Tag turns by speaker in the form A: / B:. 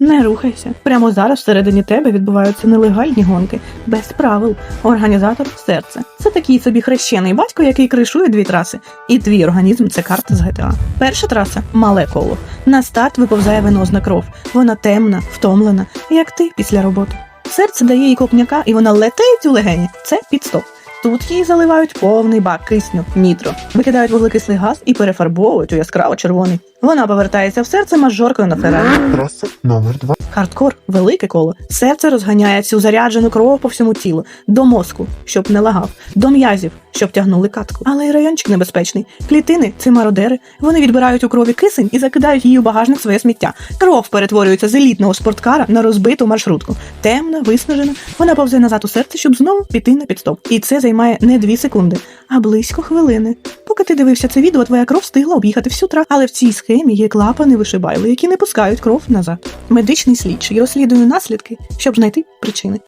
A: Не рухайся. Прямо зараз всередині тебе відбуваються нелегальні гонки, без правил. Організатор серце. Це такий собі хрещений батько, який кришує дві траси. І твій організм це карта з GTA. Перша траса мале коло. На старт виповзає венозна кров. Вона темна, втомлена, як ти після роботи. Серце дає їй копняка, і вона летить у легені. Це підстоп. Тут їй заливають повний бак кисню, нітро, викидають вуглекислий газ і перефарбовують у яскраво червоний. Вона повертається в серце мажоркою на Феррарі.
B: Траса номер 2.
A: Хардкор велике коло. Серце розганяє цю заряджену кров по всьому тілу, до мозку, щоб не лагав, до м'язів, щоб тягнули катку. Але і райончик небезпечний. Клітини це мародери. Вони відбирають у крові кисень і закидають її у багажник своє сміття. Кров перетворюється з елітного спорткара на розбиту маршрутку. Темна, виснажена. Вона повзе назад у серце, щоб знову піти на підстоп. І це займає не дві секунди, а близько хвилини. Поки ти дивився це відео, твоя кров встигла об'їхати всю трасу. Але в цій схемі є клапани вишибайли, які не пускають кров назад. Медичний слідчий розслідує наслідки, щоб знайти причини.